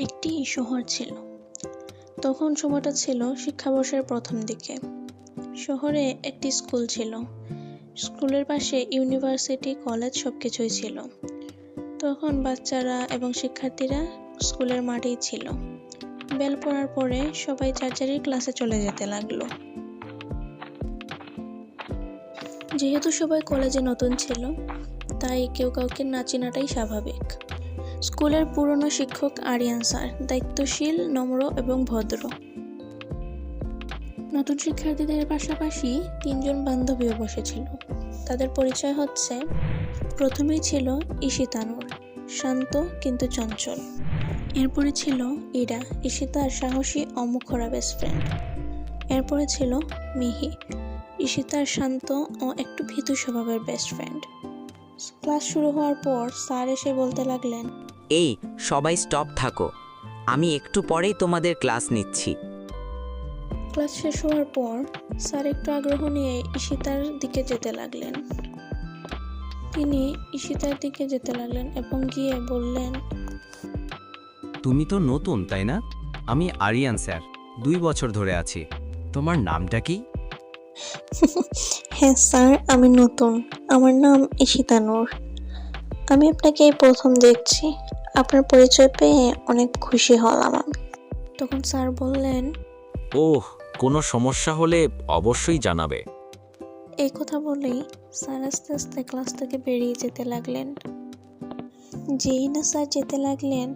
একটি শহর ছিল। তখন সময়টা ছিল শিক্ষাবর্ষের প্রথম দিকে। শহরে একটি স্কুল ছিল। স্কুলের পাশে ইউনিভার্সিটি, কলেজ সবকিছুই ছিল। তখন বাচ্চারা এবং শিক্ষার্থীরা স্কুলের মাঠেই ছিল। বেল পড়ার পরে সবাই যারই ক্লাসে চলে যেতে লাগল। যেহেতু সবাই কলেজে নতুন ছিল, তাই কেউ কাউকে না চেনাটাই স্বাভাবিক। স্কুলের পুরনো শিক্ষক আরিয়ান স্যার, দায়িত্বশীল, নম্র এবং ভদ্র। নতুন শিক্ষার্থীদের পাশাপাশি তিনজন বান্ধবীও বসেছিল। তাদের পরিচয় হচ্ছে, প্রথমেই ছিল ঈশিতানুর, শান্ত কিন্তু চঞ্চল। এরপরে ছিল ইরা ঈশিতার সাহসী অমুখরা বেস্ট ফ্রেন্ড এরপরে ছিল মিহি, ঈশিতার শান্ত ও একটু ভীতু স্বভাবের বেস্ট ফ্রেন্ড ক্লাস শুরু হওয়ার পর স্যার এসে বলতে লাগলেন এই সবাই স্টপ থাকো। আমি একটু পরেই তোমাদের ক্লাস নিচ্ছি। ক্লাস শেষ হওয়ার পর স্যার একটু আগ্রহ নিয়ে ঈশিতার দিকে যেতে লাগলেন। তিনি ঈশিতার দিকে যেতে লাগলেন এবং গিয়ে বললেন তুমি তো নতুন তাই না? আমি আরিয়ান স্যার। দুই বছর ধরে আছি। তোমার নামটা কি? হ্যাঁ স্যার আমি নতুন। আমার নাম ঈশিতানুর আমি আপনাকে এই প্রথম দেখছি। আপনার পরিচয় পেয়ে অনেক খুশি হলাম আমি। তখন স্যার বললেন ওহ কোনো সমস্যা হলে অবশ্যই জানাবে। এই কথা বলেই স্যার আস্তে আস্তে ক্লাস থেকে বেরিয়ে যেতে লাগলেন। যেই না স্যার যেতে লাগলেন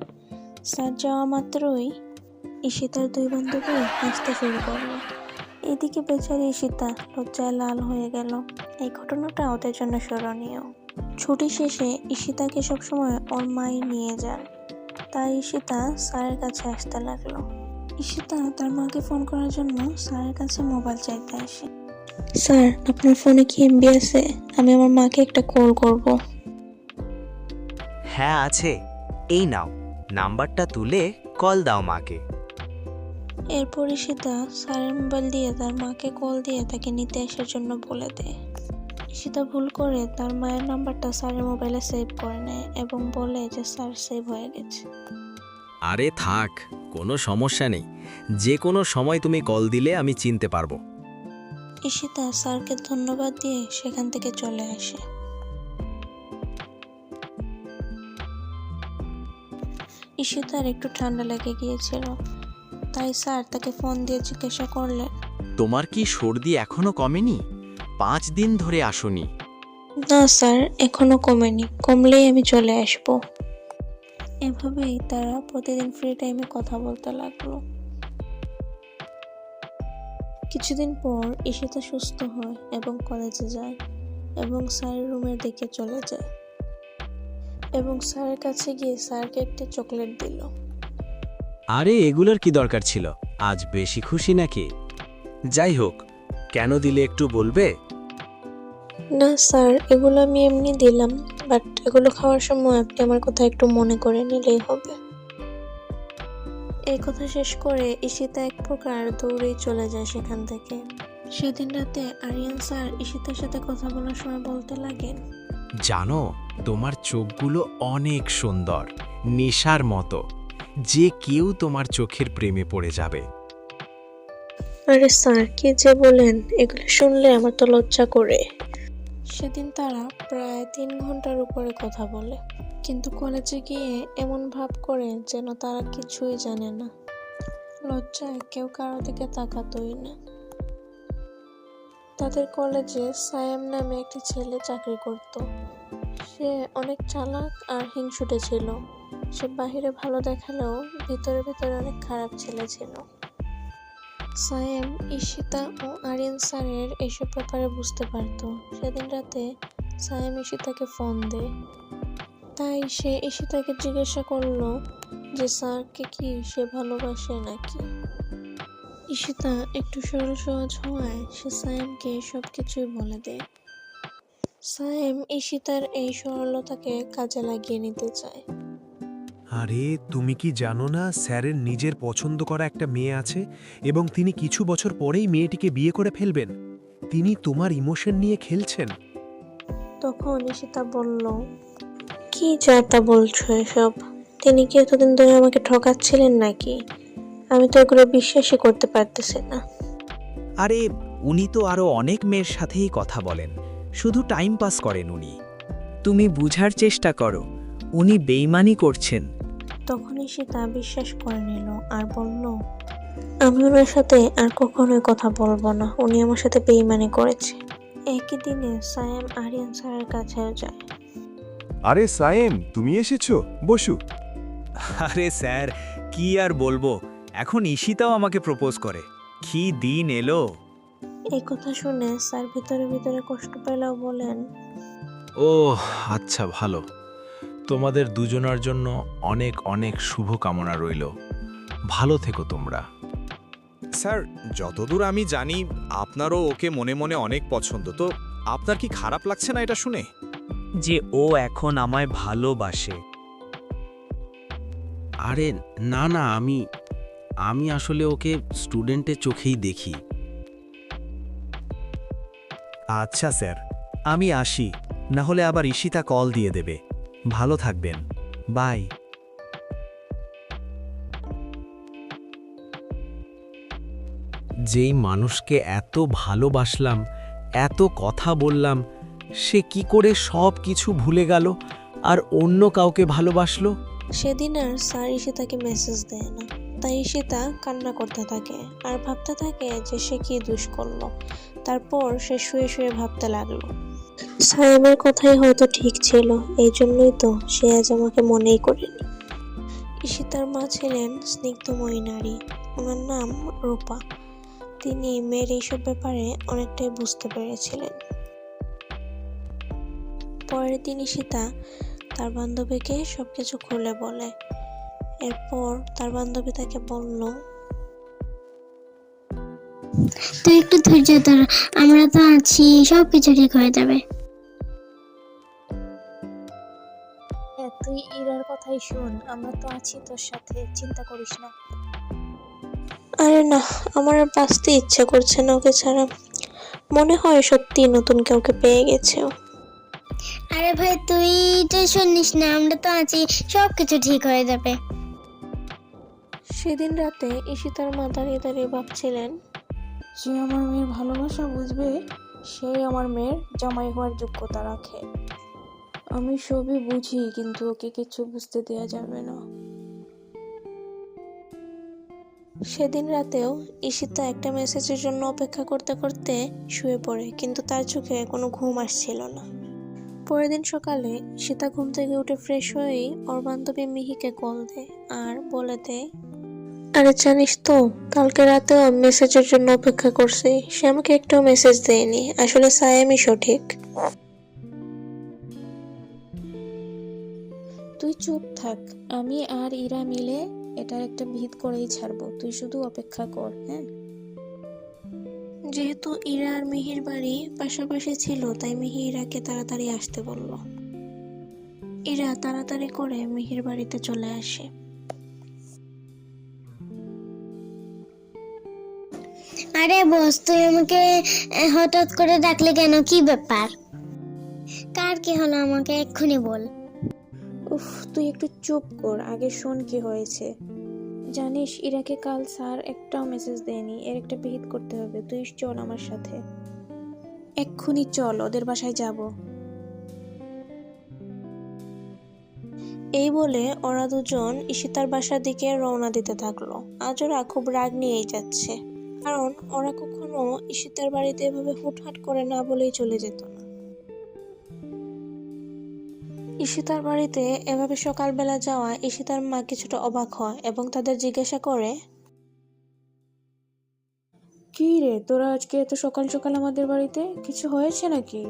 স্যার যাওয়া মাত্রই ঈশিতার দুই বান্ধবী হাসতে শুরু করল। এদিকে বেচারি ঈশিতা লজ্জায় লাল হয়ে গেল। এই ঘটনাটা ওদের জন্য স্মরণীয়। ছুটি শেষে ঈশিতাকে সবসময় ওর মাই নিয়ে যান। তাই ঈশিতা স্যারের কাছে আসতে লাগল। ঈশিতা তার মাকে ফোন করার জন্য স্যারের কাছে মোবাইল চাইতে আসে। স্যার আপনার ফোনে কি এমবি আছে? আমি আমার মাকে একটা কল করব। হ্যাঁ আছে। এই নাও নাম্বারটা তুলে কল দাও মাকে। এরপর ঈশিতা স্যারের মোবাইল দিয়ে তার মাকে কল দিয়ে তাকে নিতে আসার জন্য বলে দেয়। ঈশিতা ভুল করে তার মায়ের নাম্বারটা স্যারের মোবাইলে সেভ করে নেয় এবং বলে যে স্যার সেভ হয়ে গেছে। আরে থাক কোনো সমস্যা নেই। যে কোনো সময় তুমি কল দিলে আমি চিনতে পারব। ঈশিতা স্যারকে ধন্যবাদ দিয়ে সেখান থেকে চলে আসে। ঈশিতার একটু ঠান্ডা লেগে গিয়েছিল তাই স্যার তাকে ফোন দিয়ে জিজ্ঞাসা করলেন। তোমার কি সর্দি এখনও কমেনি? পাঁচ দিন ধরে আসনি। না স্যার এখনও কমেনি। কমলেই আমি চলে আসব। এভাবেই তারা প্রতিদিন ফ্রি টাইমে কথা বলতে লাগল। কিছুদিন পর ঈশিতা সুস্থ হয় এবং কলেজে যায় এবং স্যারের রুমের দিকে চলে যায়। এবং স্যারের কাছে গিয়ে স্যারকে একটা চকলেট দিল। আরে এগুলোর কি দরকার ছিল? আজ বেশি খুশি নাকি? যাই হোক কেন দিলে একটু বলবে? না স্যার এগুলো আমি এমনি দিলাম বাট এগুলো খাওয়ার সময় আপনি আমার কথা একটু মনে করে নিলেই হবে। এই কথা শেষ করে ঈশিতা এক প্রকার দৌড়েই চলে যায় সেখান থেকে। সেদিন রাতে আরিয়ান স্যার ঈশিতার সাথে কথা বলার সময় বলতে লাগেন জানো তোমার চোখগুলো অনেক সুন্দর নেশার মতো যে কেউ তোমার চোখের প্রেমে পড়ে যাবে। আরে স্যার কি যে বলেন এগুলো শুনলে আমার তো লজ্জা করে। সেদিন তারা প্রায় তিন ঘণ্টার উপরে কথা বলে। কিন্তু কলেজে গিয়ে এমন ভাব করে যেন তারা কিছুই জানে না। লজ্জায় কেউ কারও দিকে তাকাতই না। তাদের কলেজে সায়াম নামে একটি ছেলে চাকরি করত। সে অনেক চালাক আর হিংসুটে ছিল। সে বাহিরে ভালো দেখালেও ভিতরে ভিতরে অনেক খারাপ ছেলে ছিল। সায়েম, ঈশিতা ও আরিয়ান স্যারের এসব ব্যাপারে বুঝতে পারত। সেদিন রাতে সায়েম ঈশিতাকে ফোন দেয়। তাই সে ঈশিতাকে জিজ্ঞাসা করল যে, স্যারকে কি সে ভালোবাসে নাকি? ঈশিতা একটু সরল সহজ হওয়ায় সে সায়েমকে সব কিছুই বলে দেয়। সায়েম ঈশিতার এই সরলতাকে কাজে লাগিয়ে নিতে চায়। আরে তুমি কি জানো না স্যারের নিজের পছন্দ করা একটা মেয়ে আছে এবং তিনি কিছু বছর পরেই মেয়েটিকে বিয়ে করে ফেলবেন? তিনি তোমার ইমোশন নিয়ে খেলছেন। তখন ঈশিতা বলল কি যা তা বলছো এসব? তিনি কি এতদিন ধরে আমাকে ঠকাচ্ছিলেন নাকি? আমি তো এগুলো বিশ্বাসই করতে পারতেছি না। আরে উনি তো আরও অনেক মেয়ের সাথেই কথা বলেন। শুধু টাইম পাস করেন উনি। তুমি বুঝার চেষ্টা করো উনি বেইমানি করছেন। তখনই সীতা বিশ্বাস করে নিল আর বলল আমি ওনার সাথে আর কখনোই কথা বলব না। উনি আমার সাথে বেইমানি করেছে। একই দিনে সায়েম আরিয়ান স্যারের কাছেও যায়। আরে সায়েম তুমি এসেছ? বসু। আরে স্যার কি আর বলব? এখন ঈশিতাও আমাকে প্রপোজ করে। কি দিন এলো। এই কথা শুনে স্যার ভিতরে ভিতরে কষ্ট পেলেও বলেন ও আচ্ছা ভালো। তোমাদের দুজনার জন্য অনেক অনেক শুভ কামনা রইল। ভালো থেকো তোমরা। স্যার যতদূর আমি জানি আপনারও ওকে মনে মনে অনেক পছন্দ তো আপনার কি খারাপ লাগছে না এটা শুনে? যে ও এখন আমায় ভালোবাসে। আরে না না আমি আমি আসলে ওকে স্টুডেন্টের চোখেই দেখি। আচ্ছা স্যার। আমি আসি না হলে আবার ঈশিতা কল দিয়ে দেবে। ভালো থাকবেন। বাই। যেই মানুষকে এত ভালোবাসলাম, এত কথা বললাম, সে কি করে সব কিছু ভুলে গেল আর অন্য কাউকে ভালোবাসলো? সেদিন আর স্যার ঈশিতাকে মেসেজ দেয় না। তাই ঈশিতা কান্না করতে থাকে আর ভাবতে থাকে যে সে কি দুষ করল। তারপর সে শুয়ে শুয়ে ভাবতে লাগল। সায়েমের কথাই হয়তো ঠিক ছিল এই জন্যই তো সে আজ আমাকে মনেই করেনি। ঈশিতার মা ছিলেন স্নিগ্ধময়ী নারী, ওনার নাম রূপা। তিনি মেয়ের এইসব ব্যাপারে অনেকটাই বুঝতে পেরেছিলেন। পরের দিন ঈশিতা তার বান্ধবীকে সবকিছু খুলে বলে। এরপর তার বান্ধবী তাকে বলল তুই একটু ধৈর্য ধর আমরা তো আছি সব কিছু ঠিক হয়ে যাবে। হ্যাঁ তুই ইরার কথাই শোন আমরা তো আছি তোর সাথে চিন্তা করিস না। আরে না আমার আর বাঁচতে ইচ্ছে করছে না ওকে ছাড়া। মনে হয় সত্যি নতুন কাউকে পেয়ে গেছে ও। আরে ভাই তুই টেনশন নিস না আমরা তো আছি সব কিছু ঠিক হয়ে যাবে। সেদিন রাতে ইশিতার মা দাঁড়িয়ে দাঁড়িয়ে ভাবছিলেন যে আমার মেয়ের ভালোবাসা বুঝবে, সেই আমার মেয়ের জামাই হওয়ার যোগ্যতা রাখে। আমি সবই বুঝি, কিন্তু ওকে কিছু বুঝতে দেওয়া যাবে না। সেদিন রাতেও ঈশিতা একটা মেসেজের জন্য অপেক্ষা করতে করতে শুয়ে পড়ে, কিন্তু তার চোখে কোনো ঘুম আসছিল না। পরের দিন সকালে ঈশিতা ঘুম থেকে উঠে ফ্রেশ হয়েই ওর মিহিকে কল দেয় আর বলে দেয় আরে জানিস তো কালকে রাতেও আমি মেসেজের জন্য অপেক্ষা করছি। সে আমাকে একটাও মেসেজ দেয়নি। আসলে সায়ামই সঠিক। তুই চুপ থাক। আমি আর ইরা মিলে এটার একটা ভিত করেই ছাড়বো। তুই শুধু অপেক্ষা কর হ্যাঁ? যেহেতু ইরা আর মিহির বাড়ি পাশাপাশি ছিল তাই মিহি ইরাকে তাড়াতাড়ি আসতে বলল। ইরা তাড়াতাড়ি করে মিহির বাড়িতে চলে আসে। আরে বস, তুই আমাকে হঠাৎ করে ডাকলে কেন? কি ব্যাপার? কার কি হলো আমাকে? এক্ষুনি বল। উফ, তুই একটু চুপ কর। আগে শোন কি হয়েছে। জানিস, ইরাকে কাল স্যার একটাও মেসেজ দেয়নি। এর একটা বিহিত করতে হবে। তুই চল আমার সাথে। এক্ষুনি চল, ওদের বাসায় যাব। এই বলে ওরা দুজন ঈশিতার বাসার দিকে রওনা দিতে থাকল। আজ ওরা খুব রাগ নিয়েই যাচ্ছে। কারণ ওরা কখনো ঈশিতার বাড়িতে এভাবে হুটহাট করে না বলেই চলে যেত না। ঈশিতার বাড়িতে এভাবে সকালবেলা যাওয়া ঈশিতার মা কিছুটা অবাক হয় এবং তাদের জিজ্ঞাসা করে, কি রে, তোরা আজকে এত সকাল সকাল আমাদের বাড়িতে? কিছু হয়েছে নাকি?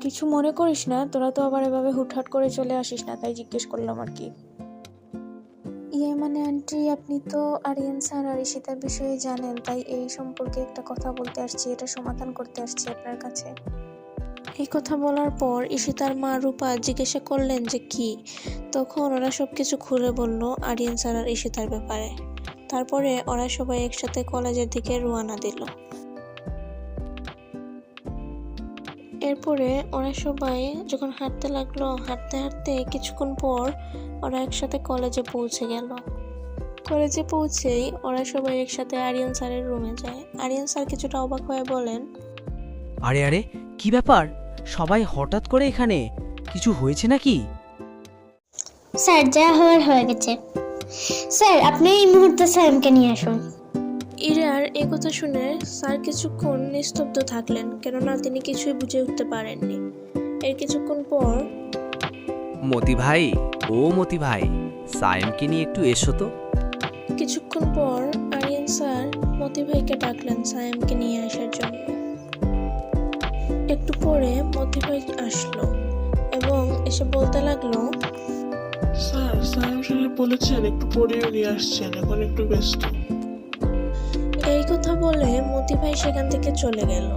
কিছু মনে করিস না, তোরা তো আবার এভাবে হুটহাট করে চলে আসিস না, তাই জিজ্ঞেস করলাম আর কি। মানে আন্টি আপনি তো আরিয়ান স্যার আর ঈশিতার বিষয়ে জানেন, তাই এই সম্পর্কে একটা কথা বলতে আসছি, এটা সমাধান করতে আসছি আপনার কাছে। এই কথা বলার পর ঈশিতার মা রূপা জিজ্ঞাসা করলেন যে কি? তখন ওরা সবকিছু খুলে বলল আরিয়ান স্যার আর ঈশিতার ব্যাপারে। তারপরে ওরা সবাই একসাথে কলেজের দিকে রওনা দিল। এরপরে ওরা সবাই যখন হাঁটতে লাগল, হাঁটতে হাঁটতে কিছুক্ষণ পর ওরা একসাথে কলেজে পৌঁছে গেল। কলেজে পৌঁছেই ওরা সবাই একসাথে আরিয়ান স্যারের রুমে যায়। আরিয়ান স্যার কিছুটা অবাক হয়ে বলেন আরে আরে কি ব্যাপার? সবাই হঠাৎ করে এখানে? কিছু হয়েছে নাকি? স্যার যা হওয়ার হয়ে গেছে। স্যার আপনি এই মুহূর্তে স্যামকে নিয়ে আসুন। ইরার এ কথা শুনে স্যার কিছুক্ষণ নিস্তব্ধ থাকলেন কেননা তিনি কিছুই বুঝে উঠতে পারেননি। এর কিছুক্ষণ পর মতি ভাই ও মতি ভাই সায়েমকে নিয়ে একটু এসো তো। কিছুক্ষণ পর আরিয়ান স্যার মতি ভাইকে ডাকলেন সায়েমকে নিয়ে আসার জন্য। একটু পরে মতি ভাই আসলো এবং এসে বলতে লাগল স্যার সাহেব সাহেব বলেছেন একটু পরেও নিয়ে আসছেন এখন একটু ব্যস্ত। এই কথা বলে মতি ভাই সেখান থেকে চলে গেল।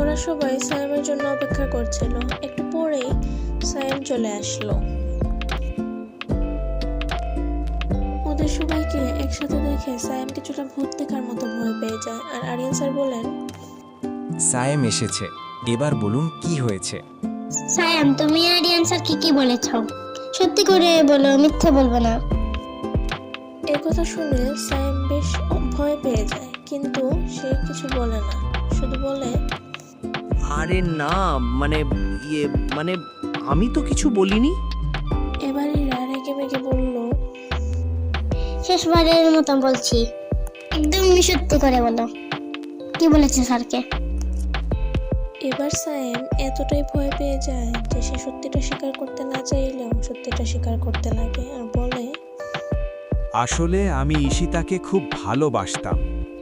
ওরা সবাই সায়েমের জন্য অপেক্ষা করছিল। একটু পরেই সায়েম চলে আসলো। ওদের সবাইকে একসাথে দেখে সায়েম কিছুটা ভূত দেখার মতো ভয় পেয়ে যায়। আর আরিয়ান স্যার বলেন সায়েম এসেছে। এবার বলুন কি হয়েছে? সায়াম তুমি আরিয়ান স্যারকে কি বলেছ? সত্যি করে বলো মিথ্যে বলব না। এই কথা শুনে সায়েম বেশ ভয় পেয়ে যায় কিন্তু সে কিছু বলে না। শুধু বলে আরে না মানে ইয়ে মানে আমি তো কিছু বলিনি। এবার ইরা রেগে মেগে বলল শেষবারের মতো বলছি একদম সত্যি করে বলো। কি বলেছে স্যারকে? এবার সায়েম এতটাই ভয় পেয়ে যায় যে সে সত্যিটা স্বীকার করতে না চাইলেও সত্যিটা স্বীকার করতে লাগে আর বলে আসলে আমি ঈশিতাকে খুব ভালোবাসতাম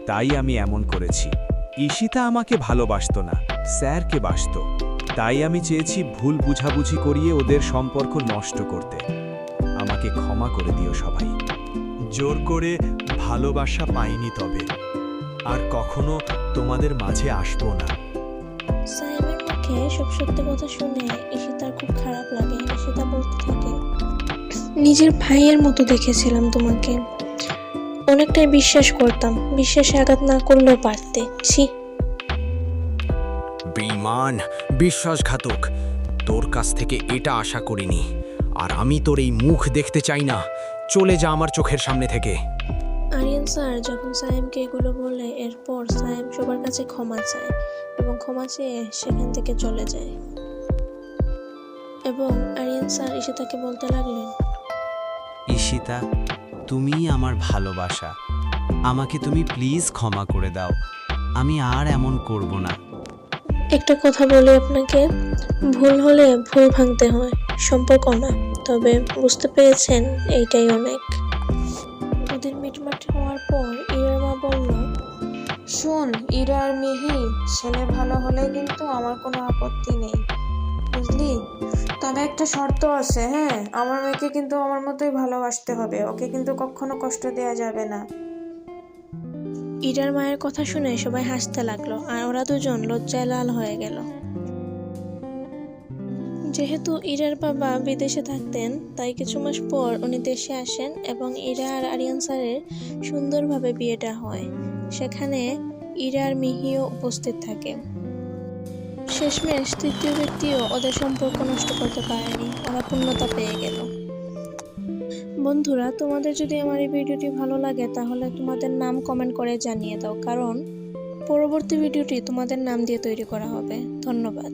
তাই আমি এমন করেছি। ঈশিতা আমাকে ভালোবাসতো না স্যারকে বাসত। তাই আমি চেয়েছি ভুল বুঝাবুঝি করিয়ে ওদের সম্পর্ক নষ্ট করতে। আমাকে ক্ষমা করে দিও সবাই। জোর করে ভালোবাসা পাইনি তবে। আর কখনো তোমাদের মাঝে আসব না। মুখে সব সত্যি কথা শুনে ঈশিতার খুব খারাপ লাগে ঈশিতা বলতে থাকে। নিজের ভাইয়ের মতো দেখেছিলাম তোমাকে। অনেকটাই বিশ্বাস করতাম বিশ্বাসে আঘাত না করলেও পারতে। ছি। বেঈমান বিশ্বাসঘাতক। তোর কাছ থেকে এটা আশা করিনি। আর আমি তোর এই মুখ দেখতে চাই না। চলে যা আমার চোখের সামনে থেকে। আরিয়ান স্যার যখন সায়েমকে এগুলো বলে এরপর সায়েম সবার কাছে ক্ষমা চায় এবং ক্ষমা চেয়ে সেখান থেকে চলে যায়। এবং আরিয়ান স্যার ঈশিতাকে বলতে লাগলেন ঈশিতা তুমি আমার ভালোবাসা। আমাকে তুমি প্লিজ ক্ষমা করে দাও। আমি আর এমন করব না। একটা কথা বলি আপনাকে। ভুল হলে ভুল ভাঙতে হয়, সম্পর্ক না। তবে বুঝতে পেরেছেন, এইটাই অনেক। ওদের মিটমাট হওয়ার পর ইরার মা বলল, শোন, ইরা আর মিহি, ছেলে ভালো হলে কিন্তু আমার কোনো আপত্তি নেই। বুঝলি? তবে একটা শর্ত আছে হ্যাঁ? আমার মেয়েকে কিন্তু আমার মতোই ভালোবাসতে হবে। ওকে কিন্তু কখনো কষ্ট দেওয়া যাবে না। ইরার মায়ের কথা শুনে সবাই হাসতে লাগল আর ওরা দুজন লজ্জায় লাল হয়ে গেল। যেহেতু ইরার বাবা বিদেশে থাকতেন, তাই কিছু মাস পর উনি দেশে আসেন এবং ইরা আর আরিয়ান স্যারের সুন্দরভাবে বিয়েটা হয়। সেখানে ইরা আর মিহিও উপস্থিত থাকে। শেষমেশ তৃতীয় ব্যক্তিও ওদের সম্পর্ক নষ্ট করতে পারেনি, ওরা পূর্ণতা পেয়ে গেল। বন্ধুরা, তোমাদের যদি আমার এই ভিডিওটি ভালো লাগে, তাহলে তোমাদের নাম কমেন্ট করে জানিয়ে দাও, কারণ পরবর্তী ভিডিওটি তোমাদের নাম দিয়ে তৈরি করা হবে। ধন্যবাদ।